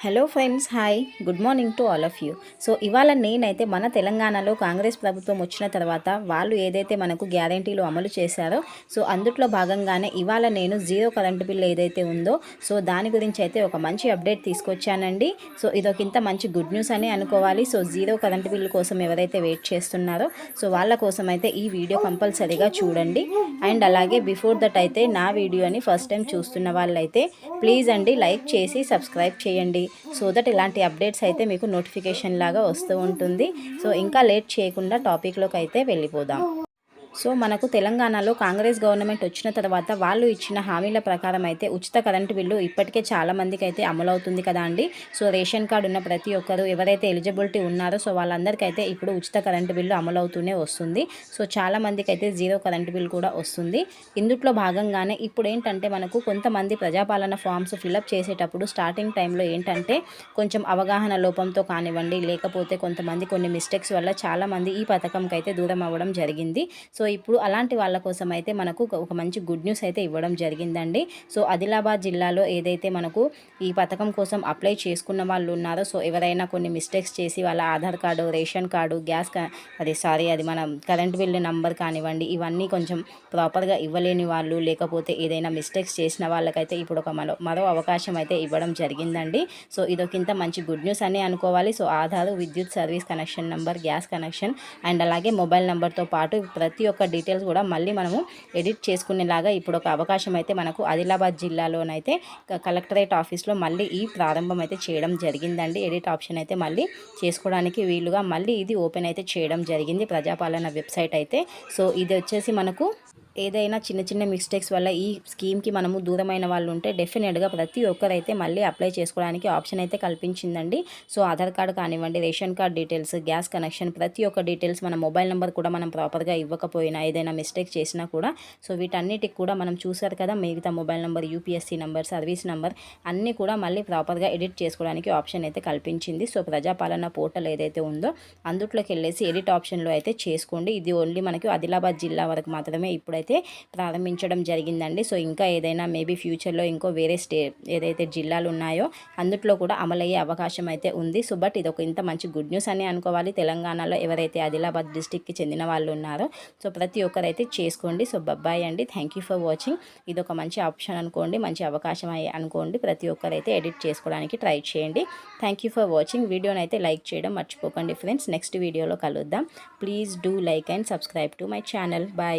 Hello friends hi. Good morning to all of you. So ఇవాళ నేనైతే మన తెలంగాణలో కాంగ్రెస్ ప్రభుత్వం వచ్చిన తర్వాత వాళ్ళు ఏదైతే మనకు గ్యారంటీలు అమలు చేశారో సో అందుట్లో భాగంగానే ఇవాళ నేను జీరో కరెంటు బిల్ ఏదైతే ఉందో సో దాని గురించి అయితే ఒక మంచి అప్డేట్ తీసుకొచ్చానండి. సో ఇదొకంత మంచి గుడ్ న్యూస్ అని అనుకోవాలి. సో జీరో కరెంటు బిల్ కోసం ఎవరైతే వెయిట్ చేస్తున్నారో సో వాళ్ళ కోసం అయితే ఈ వీడియో కంపల్సరీగా చూడండి. అండ్ అలాగే బిఫోర్ దట్ అయితే నా వీడియోని ఫస్ట్ టైం చూస్తున్న వాళ్ళైతే ప్లీజ్ అండి లైక్ చేసి సబ్స్క్రైబ్ చేయండి. సో దట్ ఇలాంటి అప్డేట్స్ అయితే మీకు నోటిఫికేషన్ లాగా వస్తూ ఉంటుంది. సో ఇంకా లేట్ చేయకుండా టాపిక్లోకి అయితే వెళ్ళిపోదాం. సో మనకు తెలంగాణలో కాంగ్రెస్ గవర్నమెంట్ వచ్చిన తర్వాత వాళ్ళు ఇచ్చిన హామీల ప్రకారం అయితే ఉచిత కరెంటు బిల్లు ఇప్పటికే చాలామందికి అయితే అమలవుతుంది కదా అండి. సో రేషన్ కార్డు ఉన్న ప్రతి ఒక్కరు ఎవరైతే ఎలిజిబిలిటీ ఉన్నారో సో వాళ్ళందరికైతే ఇప్పుడు ఉచిత కరెంటు బిల్లు అమలవుతూనే వస్తుంది. సో చాలామందికి అయితే జీరో కరెంటు బిల్ కూడా వస్తుంది. ఇందుట్లో భాగంగానే ఇప్పుడు ఏంటంటే మనకు కొంతమంది ప్రజాపాలన ఫామ్స్ ఫిలప్ చేసేటప్పుడు స్టార్టింగ్ టైంలో ఏంటంటే కొంచెం అవగాహన లోపంతో కానివ్వండి లేకపోతే కొంతమంది కొన్ని మిస్టేక్స్ వల్ల చాలామంది ఈ పథకంకి అయితే దూరం అవ్వడం జరిగింది. సో సో ఇప్పుడు అలాంటి వాళ్ళ కోసం అయితే మనకు ఒక మంచి గుడ్ న్యూస్ అయితే ఇవ్వడం జరిగిందండి. సో ఆదిలాబాద్ జిల్లాలో ఏదైతే మనకు ఈ పథకం కోసం అప్లై చేసుకున్న వాళ్ళు ఉన్నారో సో ఎవరైనా కొన్ని మిస్టేక్స్ చేసి వాళ్ళ Aadhaar card ration card gas అది సారీ అది మన కరెంట్ బిల్లు నంబర్ కానివ్వండి ఇవన్నీ కొంచెం ప్రాపర్గా ఇవ్వలేని వాళ్ళు లేకపోతే ఏదైనా మిస్టేక్స్ చేసిన వాళ్ళకైతే ఇప్పుడు ఒక మరో మరో అవకాశం అయితే ఇవ్వడం జరిగిందండి. సో ఇదొకింత మంచి గుడ్ న్యూస్ అని అనుకోవాలి. సో ఆధార్ విద్యుత్ service connection number gas connection and అలాగే మొబైల్ నెంబర్తో పాటు ప్రతి ఒక్క డీటెయిల్స్ కూడా మళ్ళీ మనము ఎడిట్ చేసుకునేలాగా ఇప్పుడు ఒక అవకాశం అయితే మనకు ఆదిలాబాద్ జిల్లాలోనైతే కలెక్టరేట్ ఆఫీస్లో మళ్ళీ ఈ ప్రారంభం అయితే చేయడం జరిగిందండి. ఎడిట్ ఆప్షన్ అయితే మళ్ళీ చేసుకోవడానికి వీలుగా మళ్ళీ ఇది ఓపెన్ అయితే చేయడం జరిగింది ప్రజాపాలన వెబ్సైట్ అయితే. సో ఇది వచ్చేసి మనకు ఏదైనా చిన్న చిన్న మిస్టేక్స్ వల్ల ఈ స్కీమ్కి మనము దూరమైన వాళ్ళు ఉంటే డెఫినెట్గా ప్రతి ఒక్కరైతే మళ్ళీ అప్లై చేసుకోవడానికి ఆప్షన్ అయితే కల్పించిందండి. సో ఆధార్ కార్డు కానివ్వండి ration card details gas connection ప్రతి ఒక్క డీటెయిల్స్ మన మొబైల్ నెంబర్ కూడా మనం ప్రాపర్గా ఇవ్వకపోయినా ఏదైనా మిస్టేక్ చేసినా కూడా సో వీటన్నిటికి కూడా మనం చూసారు కదా మిగతా mobile number UPSC number service number అన్నీ కూడా మళ్ళీ ప్రాపర్గా ఎడిట్ చేసుకోవడానికి ఆప్షన్ అయితే కల్పించింది. సో ప్రజాపాలన పోర్టల్ ఏదైతే ఉందో అందుట్లోకి వెళ్ళేసి ఎడిట్ ఆప్షన్లో అయితే చేసుకోండి. ఇది ఓన్లీ మనకి ఆదిలాబాద్ జిల్లా వరకు మాత్రమే ఇప్పుడైతే అయితే ప్రారంభించడం జరిగిందండి. సో ఇంకా ఏదైనా మేబీ ఫ్యూచర్లో ఇంకో వేరే స్టే ఏదైతే జిల్లాలు ఉన్నాయో అందుట్లో కూడా అమలయ్యే అవకాశం అయితే ఉంది. సో బట్ ఇది ఒక ఇంత మంచి గుడ్ న్యూస్ అని అనుకోవాలి. తెలంగాణలో ఎవరైతే ఆదిలాబాద్ డిస్టిక్కి చెందిన వాళ్ళు ఉన్నారో సో ప్రతి ఒక్కరైతే చేసుకోండి. సో బబ్బాయి అండి. Thank you for watching. ఇది ఒక మంచి ఆప్షన్ అనుకోండి. మంచి అవకాశం అనుకోండి. ప్రతి ఒక్కరైతే ఎడిట్ చేసుకోవడానికి ట్రై చేయండి. Thank you for watching. వీడియోని అయితే లైక్ చేయడం మర్చిపోకండి ఫ్రెండ్స్. నెక్స్ట్ వీడియోలో కలుద్దాం. Please do like and subscribe to my channel. Bye.